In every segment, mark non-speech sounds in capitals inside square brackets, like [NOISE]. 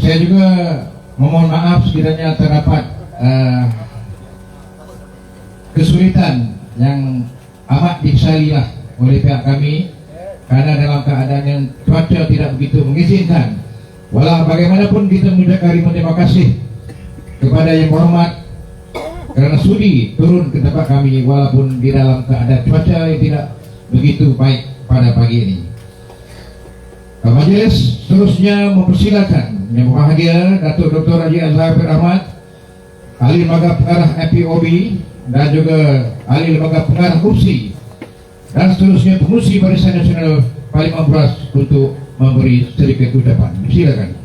Saya juga memohon maaf sekiranya terdapat uh, kesulitan yang amat disalilah oleh pihak kami karena dalam keadaan yang cuaca tidak begitu mengizinkan. Walau bagaimanapun kita mengucapkan terima kasih kepada yang berhormat kerana sudi turun ke tempat kami walaupun di dalam keadaan cuaca yang tidak begitu baik pada pagi ini. Majelis seterusnya mempersilakan yang berbahagia Datuk Dr. Haji Azhar Ahmad Ahli Lembaga Pengarah FPOB dan juga Ahli Lembaga Pengarah Kursi dan seterusnya pengurusi Barisan Nasional Parlimen Beras untuk memberi sedikit ucapan. Silakan.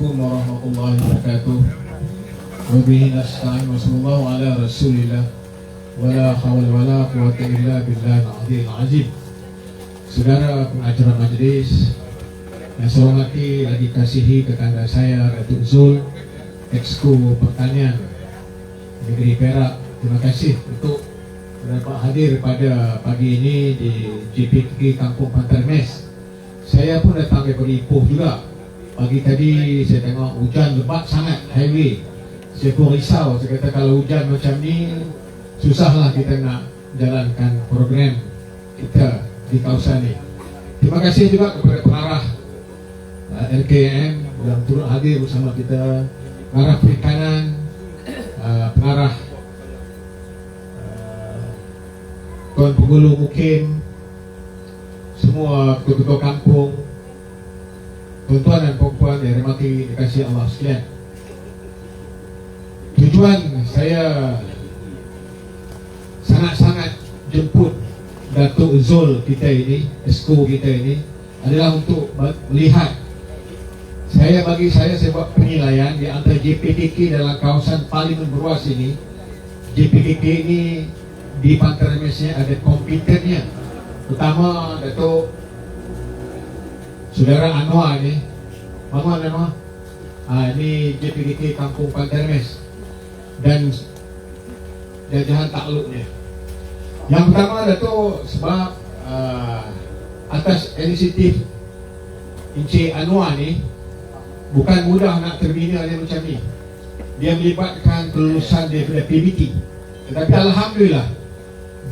Assalamualaikum warahmatullahi wabarakatuh. Wabihi nasta'in wa sallallahu ala rasulillah wa la hawla wa la quwwata illa billahi al-'aliyyil 'azim. Saudara pengacara majlis yang saya hormati lagi kasihi tetangga saya Datuk Zul Exco Pertanian Negeri Perak. Terima kasih untuk dapat hadir pada pagi ini di GPK Kampung Pantai Mes. Saya pun datang daripada Ipoh juga Pagi tadi saya tengok hujan lebat sangat heavy. Saya pun risau Saya kata kalau hujan macam ni Susahlah kita nak jalankan program kita di kawasan ni. Terima kasih juga kepada pengarah uh, LKM yang turut hadir bersama kita. Pengarah Perikanan uh, Pengarah uh, Tuan Penggulu Mukim Semua ketua-ketua kampung Tuan-tuan dan puan-puan yang dirahmati dikasih Allah sekalian. Tujuan saya sangat-sangat jemput Datuk Zul kita ini, Esko kita ini adalah untuk melihat saya bagi saya saya buat penilaian di antara JPKK dalam kawasan Parlimen Beruas ini JPKK ini di Pantai Mesnya ada kompetennya Pertama Datuk Saudara Anwar ni. Mama Anwar ha, Ini JPKK Kampung Pantai Mes Dan Jajahan takluknya Yang pertama Datuk Sebab uh, Atas inisiatif Encik Anwar ni Bukan mudah nak terbina dia macam ni. Dia melibatkan kelulusan daripada PBT Tetapi Alhamdulillah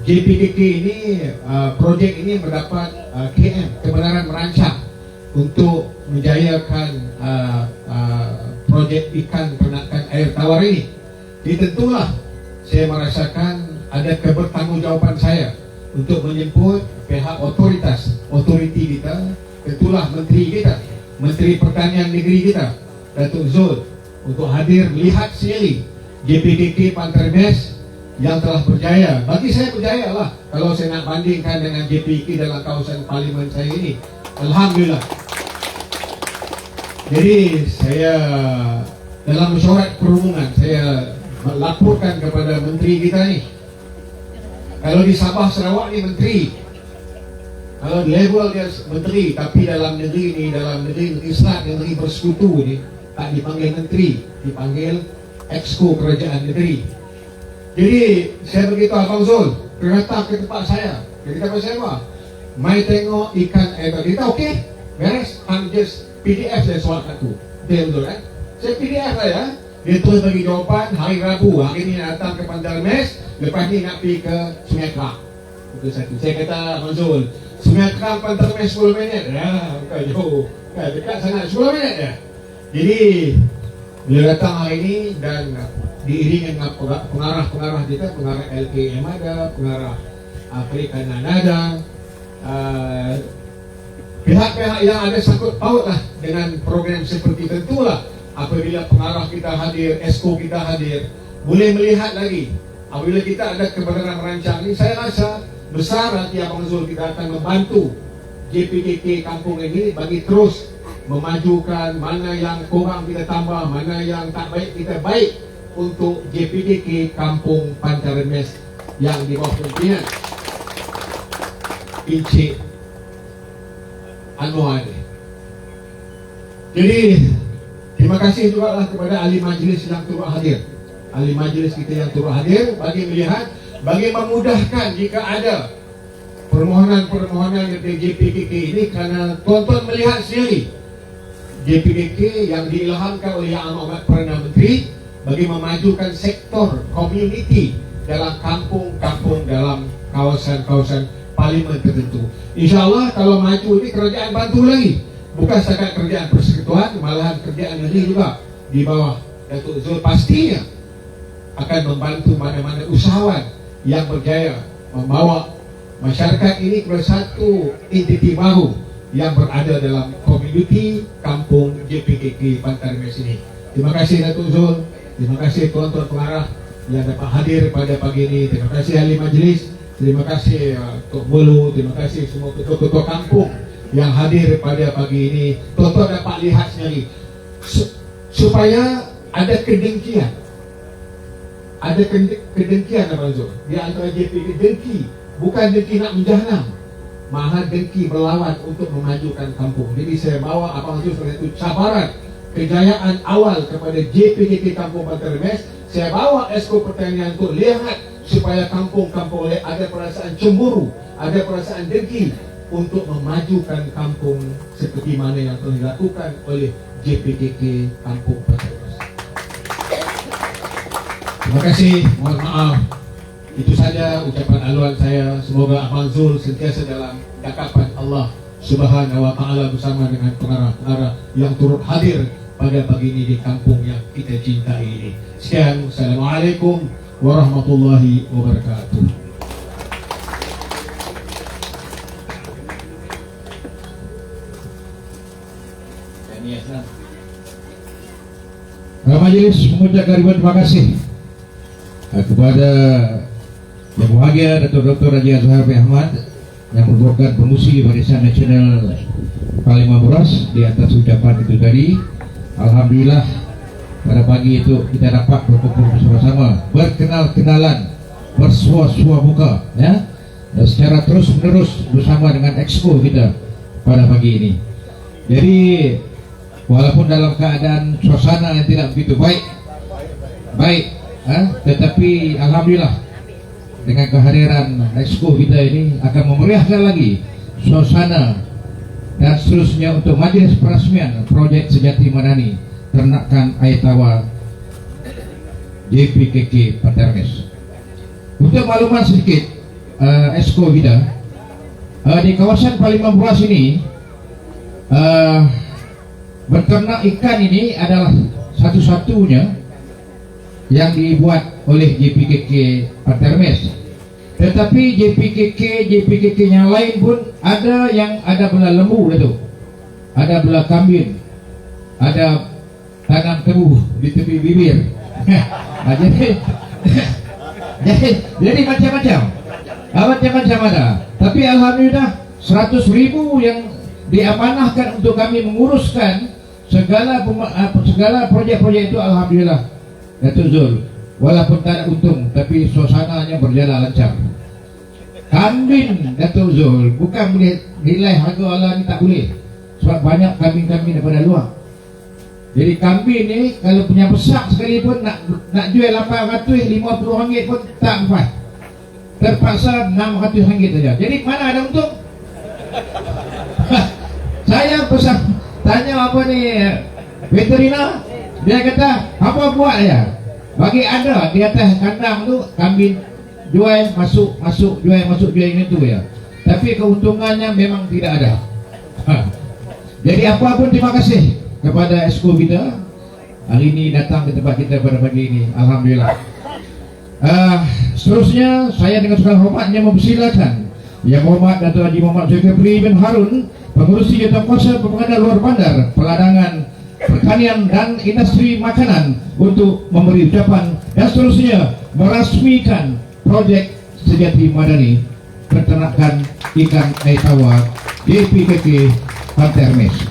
JPKK ini uh, Projek ini mendapat uh, KM Kebenaran merancang untuk menjayakan uh, uh, projek ikan peternakan air tawar ini. Jadi tentulah saya merasakan ada kebertanggungjawaban saya untuk menjemput pihak otoritas, otoriti kita, tentulah menteri kita, menteri pertanian negeri kita, Datuk Zul untuk hadir melihat sendiri JPKK Pantai Mes yang telah berjaya. Bagi saya berjaya lah kalau saya nak bandingkan dengan JPK dalam kawasan parlimen saya ini. Alhamdulillah. Jadi saya dalam mesyuarat perhubungan saya melaporkan kepada menteri kita ni. Kalau di Sabah Sarawak ni menteri. Kalau level dia menteri tapi dalam negeri ni dalam negeri Islam negeri bersekutu ni tak dipanggil menteri, dipanggil exco kerajaan negeri. Jadi saya beritahu Abang Zul, datang ke tempat saya. Dia kata saya apa? Mai tengok ikan eh kita okey? Beres? I'm just PDF saya soal satu. Dia betul kan? Saya PDF saya. Dia terus bagi jawapan hari Rabu. Hari nak datang ke Pantai Mes. Lepas ni nak pergi ke Sungai. Itu satu. Saya kata Manzul. Sungai Kerak Pantai Mes 10 minit. Ya, bukan jauh. Kan, dekat sana 10 minit ya. Jadi, dia datang hari ini dan diiringi dengan pengarah-pengarah kita. Pengarah LKM ada, pengarah Perikanan ada. Uh, Pihak-pihak yang ada sangkut paut lah dengan program seperti tentulah apabila pengarah kita hadir, esko kita hadir, boleh melihat lagi apabila kita ada kebenaran merancang ini, saya rasa besar hati Abang Zul kita akan membantu JPKK kampung ini bagi terus memajukan mana yang kurang kita tambah, mana yang tak baik kita baik untuk JPKK kampung Pantai Remes yang di bawah pimpinan. Encik Anwar. Jadi terima kasih juga lah kepada ahli majlis yang turut hadir. Ahli majlis kita yang turut hadir bagi melihat bagi memudahkan jika ada permohonan-permohonan dari JPKK ini kerana tuan-tuan melihat sendiri JPKK yang diilhamkan oleh Yang Amat Perdana Menteri bagi memajukan sektor komuniti dalam kampung-kampung dalam kawasan-kawasan parlimen tertentu. InsyaAllah kalau maju ini kerajaan bantu lagi. Bukan setakat kerajaan persekutuan, malahan kerajaan negeri juga di bawah Datuk Zul pastinya akan membantu mana-mana usahawan yang berjaya membawa masyarakat ini kepada satu entiti baru yang berada dalam komuniti kampung JPKK Pantai Mes ini. Terima kasih Datuk Zul, terima kasih tuan-tuan pengarah yang dapat hadir pada pagi ini. Terima kasih ahli majlis, terima kasih uh, Tok Bolu, terima kasih semua ketua-ketua kampung yang hadir pada pagi ini. Tuan-tuan dapat lihat sendiri Su- supaya ada kedengkian. Ada kede- kedengkian Abang Zul di antara JPKK dengki, bukan dengki nak menjahanam. Maha dengki berlawan untuk memajukan kampung. Jadi saya bawa Abang Zul sebagai cabaran kejayaan awal kepada JPKK Kampung Pantai Remes saya bawa Esko Pertanian untuk lihat supaya kampung-kampung lain ada perasaan cemburu, ada perasaan dengki untuk memajukan kampung seperti mana yang telah dilakukan oleh JPKK Kampung Pantai Remes. Terima kasih, mohon maaf. Itu saja ucapan aluan saya. Semoga Abang Zul sentiasa dalam dakapan Allah Subhanahu wa taala bersama dengan pengarah-pengarah yang turut hadir pada pagi ini di kampung yang kita cintai ini. Sekian, Assalamualaikum warahmatullahi wabarakatuh. Dalam majlis mengucapkan ribuan terima kasih eh, kepada yang bahagia Datuk Dr. Haji Azhar bin Ahmad yang merupakan pemusi Barisan Nasional Parlimen Buras di atas ucapan itu tadi. Alhamdulillah pada pagi itu kita dapat berkumpul bersama-sama berkenal-kenalan bersua-sua muka ya dan secara terus menerus bersama dengan exco kita pada pagi ini. Jadi walaupun dalam keadaan suasana yang tidak begitu baik baik ha? tetapi alhamdulillah dengan kehadiran exco kita ini akan memeriahkan lagi suasana dan seterusnya untuk majlis perasmian projek sejati madani ternakan air tawar JPKK Pantermes untuk makluman sedikit uh, exco kita uh, di kawasan Parlimen Buras ini uh, Beternak ikan ini adalah satu-satunya yang dibuat oleh JPKK Pantermes. Tetapi JPKK JPKK yang lain pun ada yang ada belah lembu itu. Ada belah kambing. Ada tanam tebu di tepi bibir. nah, [LAUGHS] jadi [LAUGHS] jadi, jadi macam-macam. Ah, Macam-macam ada. Tapi alhamdulillah 100 ribu yang diamanahkan untuk kami menguruskan segala apa, segala projek-projek itu alhamdulillah Datuk Zul walaupun tak untung tapi suasananya berjalan lancar. Kambing Datuk Zul bukan boleh nilai harga Allah ni tak boleh. Sebab banyak kambing-kambing daripada luar. Jadi kambing ni kalau punya besar sekalipun nak nak jual 850 ringgit pun tak dapat terpaksa 600 ringgit saja. Jadi mana ada untung? [LAUGHS] Saya pesan tanya apa ni veterina? Dia kata apa buat ya bagi ada di atas kandang tu kambing jual masuk masuk jual masuk jual itu ya. Tapi keuntungannya memang tidak ada. Ha. jadi apa pun terima kasih kepada esko kita. Hari ini datang ke tempat kita pada pagi ini. Alhamdulillah. Ah, seterusnya saya dengan segala hormatnya mempersilakan Yang Hormat Datuk Haji Muhammad Zulkifli bin Harun Pengurusi Jawatankuasa Pembangunan Luar Bandar Peladangan Pertanian dan Industri Makanan Untuk memberi ucapan dan seterusnya Merasmikan projek Sejati Madani Peternakan ikan air tawar DPKK Pantai Hermes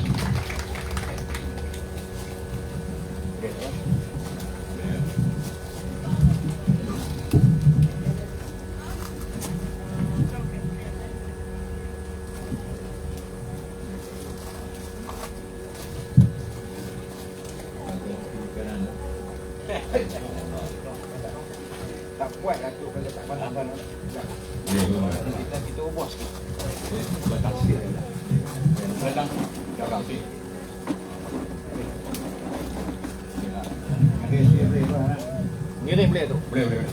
Ngirim boleh tu. Boleh, boleh.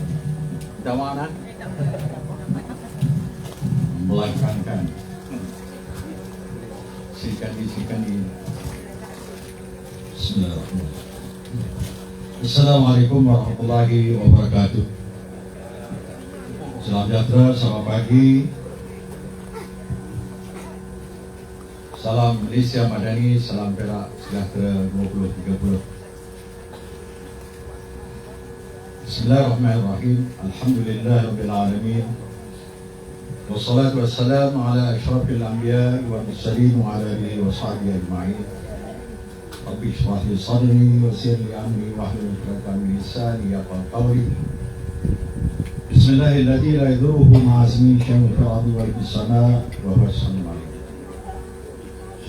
Dawa nak. Melangkangkan sikandi-sikandi Bismillahirrahmanirrahim Assalamualaikum warahmatullahi wabarakatuh Selamat sejahtera, selamat pagi. Salam Malaysia Madani, salam Perak Sejahtera 2030 Bismillahirrahmanirrahim. Alhamdulillah Alamin Wassalatu wassalamu ala ashrafil anbiya wa mursalin wa ala alihi wa sahbihi ajma'in. Rabbi israh li sadri wa yasir li amri wa hlul 'uqdatam min lisani yafqahu qawli. بسم الله الذي لا يضره مع اسمه شيء في الأرض ولا في السماء وهو السميع العليم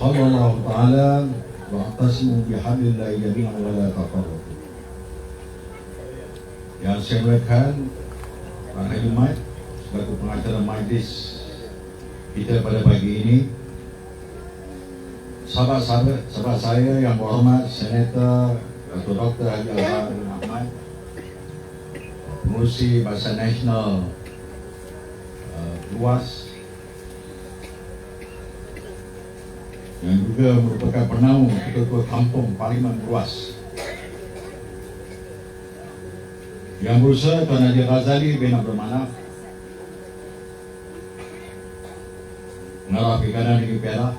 قال الله تعالى واعتصموا بحبل الله جميعا ولا تفرقوا yang saya muliakan Pak Haji Mat sebagai pengacara majlis kita pada pagi ini sahabat-sahabat sahabat saya yang berhormat Senator Dr. Dr. Haji Azhar bin Ahmad pengurusi Bahasa Nasional uh, luas yang juga merupakan penaung ketua-ketua kampung Parlimen luas. Yang berusaha Tuan Haji Ghazali bin Abdul Manaf mengarah ke kanan Perak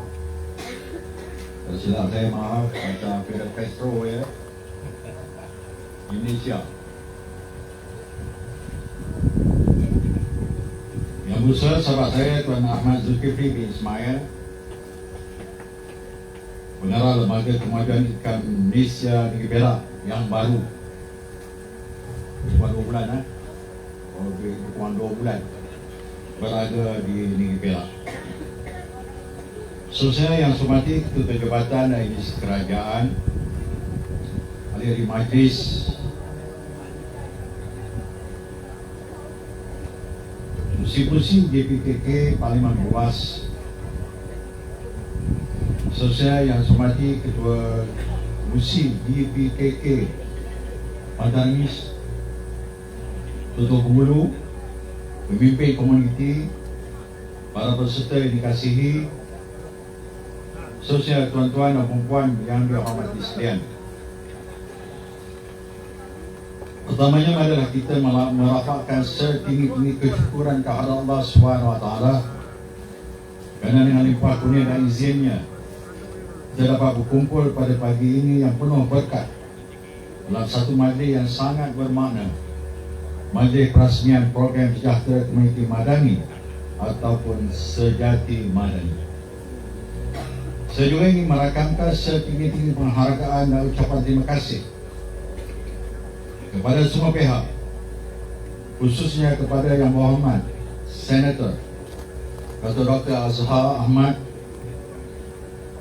tersilap saya maaf macam Fidel Castro ya. Indonesia berusaha sahabat saya Tuan Ahmad Zulkifli bin Ismail. Pengarah lembaga kemajuan ikan Malaysia negeri Perak yang baru. Cuma dua bulan eh? Oh, lebih kurang dua bulan berada di negeri Perak. Selesai yang semati Ketua Jabatan dan Kerajaan Ahli Majlis Musim-musim JPKK Parlimen Luas Selesai yang semati Ketua Musim JPKK Pandanis Tutup Pengulu Pemimpin komuniti Para peserta yang dikasihi Sosial tuan-tuan dan perempuan yang dihormati sekalian Pertamanya adalah kita merapatkan setinggi-tinggi kesyukuran kehadrat Allah SWT Kerana dengan limpah kurnia dan izinnya Kita dapat berkumpul pada pagi ini yang penuh berkat. Dalam satu majlis yang sangat bermakna Majlis perasmian program sejahtera komuniti madani Ataupun sejati madani saya juga ingin merakamkan setinggi-tinggi penghargaan dan ucapan terima kasih kepada semua pihak khususnya kepada yang berhormat Senator Dr. Dr. Azhar Ahmad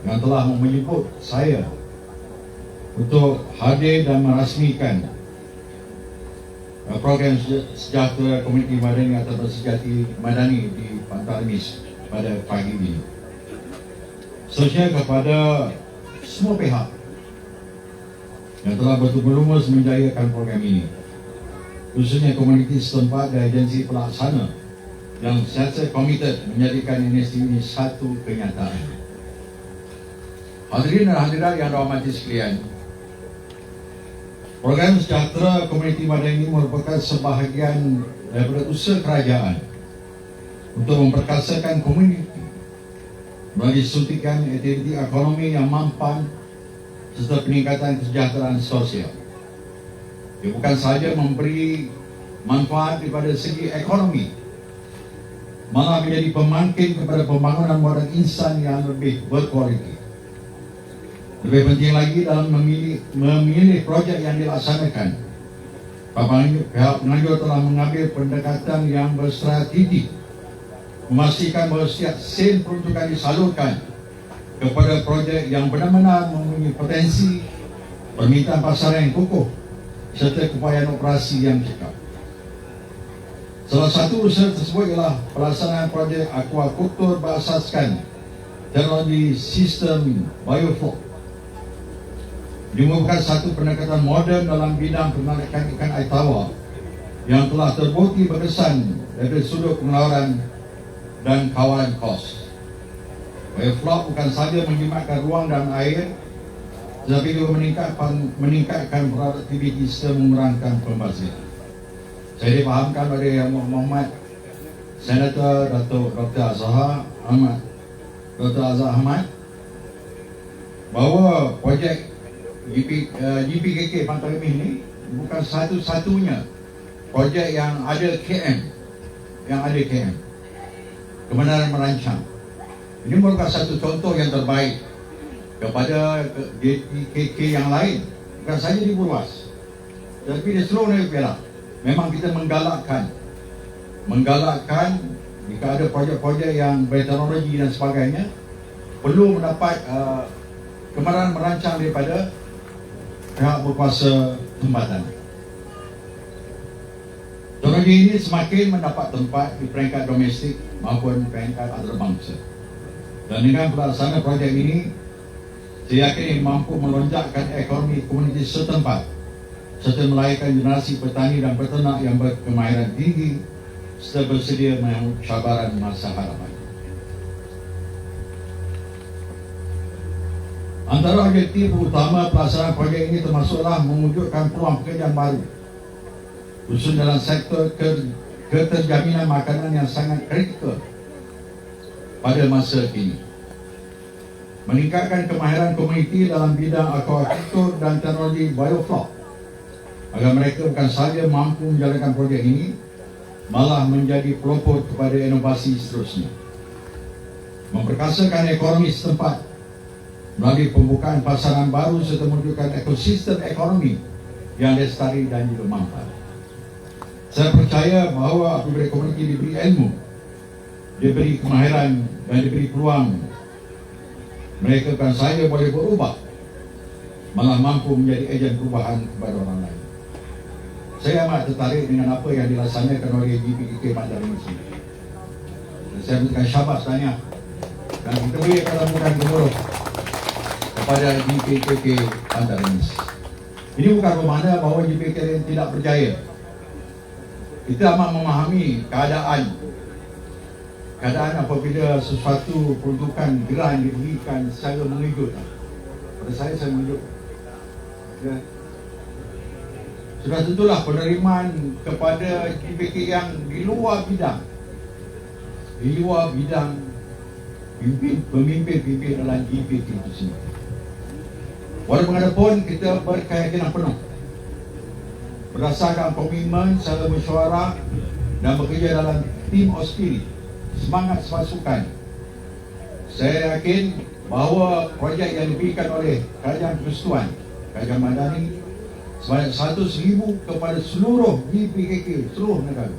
yang telah menyebut saya untuk hadir dan merasmikan program seja- sejahtera komuniti madani atau bersejati madani di Pantai Remis pada pagi ini. Seterusnya kepada semua pihak yang telah lumus menjayakan program ini khususnya komuniti setempat dan agensi pelaksana yang sentiasa komited menjadikan NST ini satu kenyataan. Hadirin dan hadirat yang dirahmati sekalian, program sejahtera komuniti madani ini merupakan sebahagian daripada usaha kerajaan untuk memperkasakan komuniti bagi suntikan aktiviti ekonomi yang mampan serta peningkatan kesejahteraan sosial. Ia bukan sahaja memberi manfaat daripada segi ekonomi, malah menjadi pemangkin kepada pembangunan modal insan yang lebih berkualiti. Lebih penting lagi dalam memilih, memilih projek yang dilaksanakan. Pihak penganjur telah mengambil pendekatan yang berstrategi memastikan bahawa setiap sen peruntukan disalurkan kepada projek yang benar-benar mempunyai potensi permintaan pasaran yang kukuh serta keupayaan operasi yang cekap. Salah satu usaha tersebut ialah pelaksanaan projek aquaculture berasaskan teknologi sistem biofloc. Dia merupakan satu pendekatan moden dalam bidang penanakan ikan air tawar yang telah terbukti berkesan dari sudut pengeluaran dan kawalan kos. Biofloc bukan sahaja menjimatkan ruang dan air tetapi juga meningkatkan, meningkatkan produktiviti serta mengurangkan pembaziran. Saya dipahamkan oleh Yang Muhammad Senator Datuk Dr. Azhar Ahmad Dr. Azhar Ahmad bahawa projek GP, uh, GPKK Pantai Lemih ini bukan satu-satunya projek yang ada KM yang ada KM kebenaran merancang ini merupakan satu contoh yang terbaik kepada GPKK yang lain bukan saja di Burwas tapi di seluruh negara memang kita menggalakkan menggalakkan jika ada projek-projek yang berteknologi dan sebagainya perlu mendapat uh, kemarahan merancang daripada pihak berkuasa tempatan. Teknologi ini semakin mendapat tempat di peringkat domestik maupun peringkat antarabangsa. Dan dengan pelaksanaan projek ini, saya yakin mampu melonjakkan ekonomi komuniti setempat serta melahirkan generasi petani dan peternak yang berkemahiran tinggi serta bersedia menyambut cabaran masa hadapan. Antara objektif utama pelaksanaan projek ini termasuklah mewujudkan peluang pekerjaan baru khusus dalam sektor ke keterjaminan makanan yang sangat kritikal pada masa kini. Meningkatkan kemahiran komuniti dalam bidang aquaculture dan teknologi biofloc agar mereka bukan sahaja mampu menjalankan projek ini malah menjadi pelopor kepada inovasi seterusnya. Memperkasakan ekonomi setempat melalui pembukaan pasaran baru serta mewujudkan ekosistem ekonomi yang lestari dan juga manfaat saya percaya bahawa apabila komuniti diberi ilmu diberi kemahiran dan diberi peluang mereka bukan sahaja boleh berubah malah mampu menjadi ejen perubahan kepada orang lain saya amat tertarik dengan apa yang dilaksanakan oleh GPKK Bandar Malaysia. Dan saya berikan syabas tanya dan kita beri kelamukan gemuruh kepada GPKK Bandar Malaysia. Ini bukan bermakna bahawa GPKK tidak berjaya. Kita amat memahami keadaan keadaan apabila sesuatu peruntukan geran diberikan secara mengejutkan. Pada saya, saya mengejut. Ya. Sudah tentulah penerimaan kepada GPK yang di luar bidang Di luar bidang Pemimpin-pemimpin dalam GPK itu sendiri Walaupun ada pun kita berkeyakinan penuh Berdasarkan komitmen secara mesyuarah Dan bekerja dalam team of Semangat sepasukan Saya yakin bahawa projek yang diberikan oleh Kerajaan Persekutuan Kerajaan Madani sebanyak satu seribu kepada seluruh GPKK seluruh negara.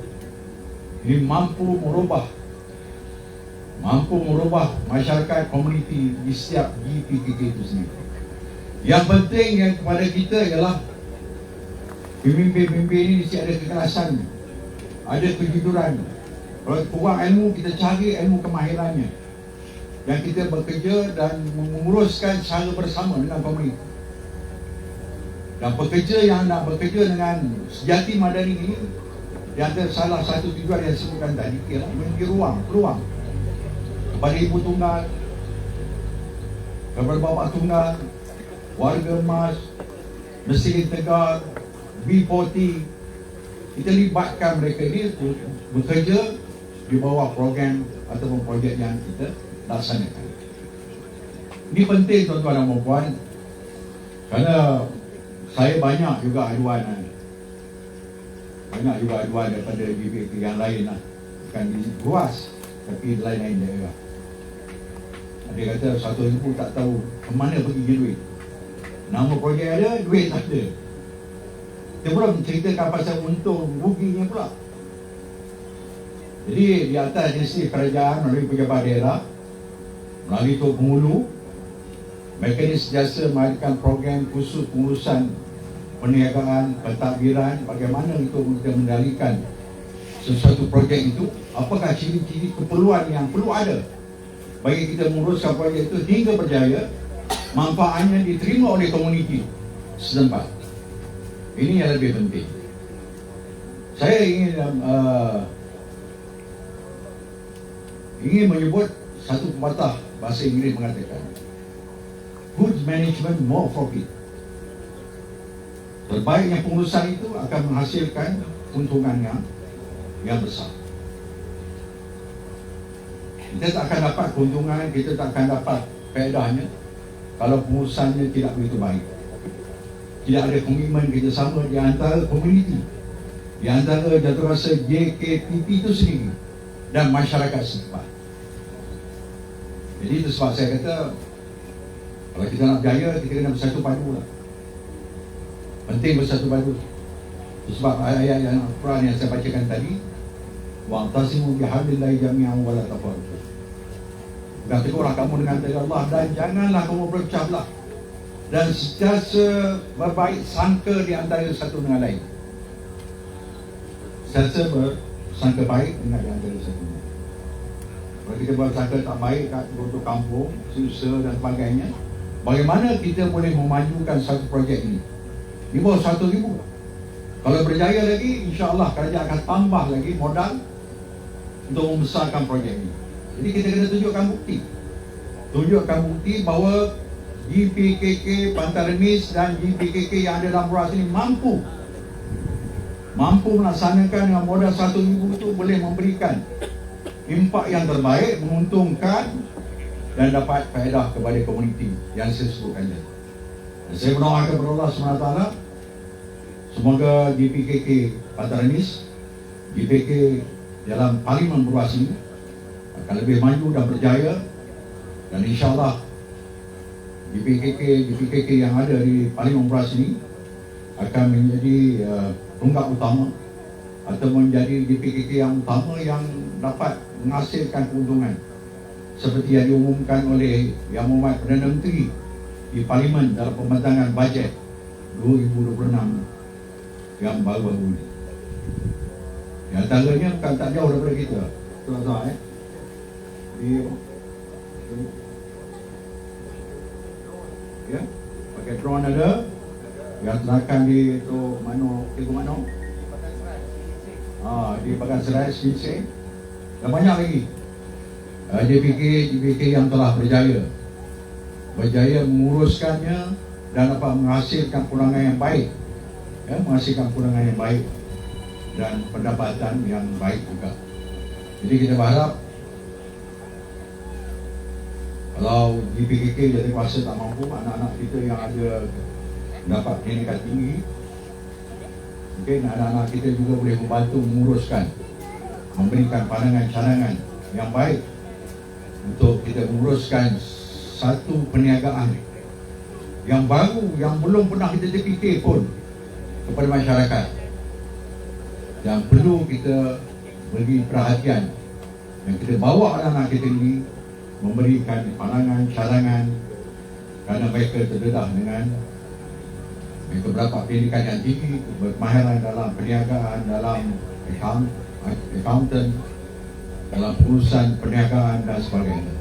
Ini mampu merubah mampu merubah masyarakat komuniti di setiap GPKK itu sendiri. Yang penting yang kepada kita ialah pemimpin-pemimpin ini mesti ada kekerasan ada kejujuran kalau kurang ilmu kita cari ilmu kemahirannya. Yang kita bekerja dan menguruskan secara bersama dengan komuniti dan pekerja yang nak bekerja dengan sejati madani ini yang ada salah satu tujuan yang disebutkan tadi ialah memberi ruang, peluang. Kepada ibu tunggal kepada bapa tunggal warga emas mesin tegar B40 kita libatkan mereka ini bekerja di bawah program ataupun projek yang kita laksanakan ini penting tuan-tuan dan puan kerana saya banyak juga aduan kan. Banyak juga aduan daripada BPP yang lain lah. Bukan di Buas, tapi lain-lain daerah. Ada kata satu hari pun tak tahu ke mana pergi duit. Nama projek ada, duit tak ada. Kita pula menceritakan pasal untung ruginya pula. Jadi di atas institusi kerajaan melalui pejabat daerah, melalui Tok Penghulu, mekanis jasa mengadakan program khusus pengurusan perniagaan, pentadbiran, bagaimana untuk kita mengendalikan sesuatu projek itu apakah ciri-ciri keperluan yang perlu ada. Bagi kita menguruskan projek itu hingga berjaya manfaatnya diterima oleh komuniti setempat. Ini yang lebih penting. Saya ingin uh, ingin menyebut satu pepatah bahasa Inggeris mengatakan good management more profit. Terbaiknya pengurusan itu akan menghasilkan keuntungan yang yang besar. Kita tak akan dapat keuntungan kita tak akan dapat faedahnya kalau pengurusannya tidak begitu baik. Tidak ada komitmen kerjasama di antara komuniti. Di antara jatuh rasa JKTP itu sendiri dan masyarakat setempat jadi itu sebab saya kata kalau kita nak berjaya kita kena bersatu padu lah. Penting bersatu padu. Itu sebab ayat-ayat yang Al-Quran yang saya bacakan tadi wa'tasimu bihablillahi jami'an wa la tafarraqu dan tegurlah kamu dengan tali Allah dan janganlah kamu berpecah belah dan sentiasa berbaik sangka di antara satu dengan lain. Sentiasa bersangka baik dengan di antara lain kalau kita bersangka tak baik kat untuk kampung, susah dan sebagainya bagaimana kita boleh memajukan satu projek ini? Di bawah satu ribu. Kalau berjaya lagi insyaAllah kerajaan akan tambah lagi modal untuk membesarkan projek ini. Jadi kita kena tunjukkan bukti. Tunjukkan bukti bahawa GPKK Pantai Remis dan GPKK yang ada dalam ruas ini mampu mampu melaksanakan dengan modal satu ribu itu boleh memberikan impak yang terbaik menguntungkan dan dapat faedah kepada komuniti yang saya sebutkan. Dan saya berdoakan kepada Allah SWT semoga GPKK Pantai Remis GPK dalam parlimen beruas ini akan lebih maju dan berjaya dan insyaAllah GPKK GPKK yang ada di parlimen beruas ini akan menjadi uh, tunggak utama atau menjadi GPKK yang utama yang dapat menghasilkan keuntungan seperti yang diumumkan oleh Yang Muhammad Perdana Menteri di Parlimen dalam pembentangan bajet 2026 yang baru-baru ini. Yang antaranya bukan tak jauh daripada kita. Tuan-tuan eh. Di, ya, pakai drone ada. Yang terakan di tu mana, itu mana? Ah, di Bagan Serai, Sisi. Dan banyak lagi. Uh, JPK, JPK yang telah berjaya Berjaya menguruskannya Dan dapat menghasilkan pulangan yang baik ya, Menghasilkan pulangan yang baik Dan pendapatan yang baik juga Jadi kita berharap Kalau JPKK jadi kuasa tak mampu Anak-anak kita yang ada Dapat pendidikan tinggi Mungkin anak-anak kita juga boleh membantu menguruskan Memberikan pandangan cadangan yang baik untuk kita menguruskan satu perniagaan yang baru yang belum pernah kita terfikir pun kepada masyarakat. Yang perlu kita beri perhatian yang kita bawa anak-anak kita ini memberikan pandangan, cadangan kerana mereka terdedah dengan mereka berapa pendidikan yang tinggi bermahiran dalam perniagaan dalam account, accountant dalam urusan perniagaan dan sebagainya.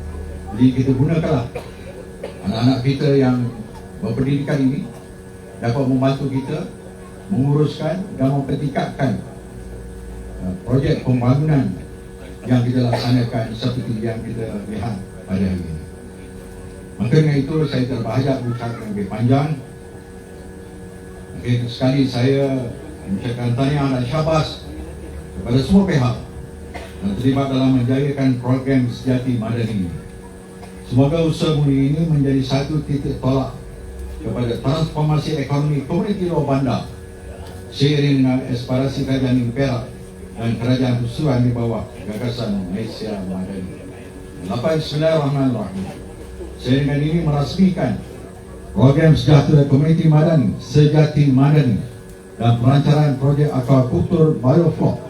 Jadi kita gunakanlah anak-anak kita yang berpendidikan ini dapat membantu kita menguruskan dan mempertingkatkan uh, projek pembangunan yang kita laksanakan seperti yang kita lihat pada hari ini. Maka dengan itu saya terbahagia ucapkan lebih panjang. Sekali saya mengucapkan tanya dan syabas kepada semua pihak dan terlibat dalam menjayakan program sejati madani ini. Semoga usaha ini menjadi satu titik tolak kepada transformasi ekonomi komuniti luar bandar seiring dengan aspirasi kerajaan negeri Perak dan kerajaan Kesuruhan di bawah gagasan Malaysia Madani. Lepas Bismillahirrahmanirrahim. Saya dengan ini merasmikan program sejahtera komuniti madani sejati madani dan perancaran projek aquaculture bioflok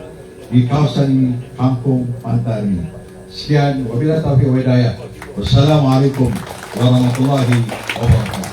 di kawasan ini, kampung pantai. Sekian, wabillahi taufiq wa hidayah. Wassalamualaikum warahmatullahi wabarakatuh.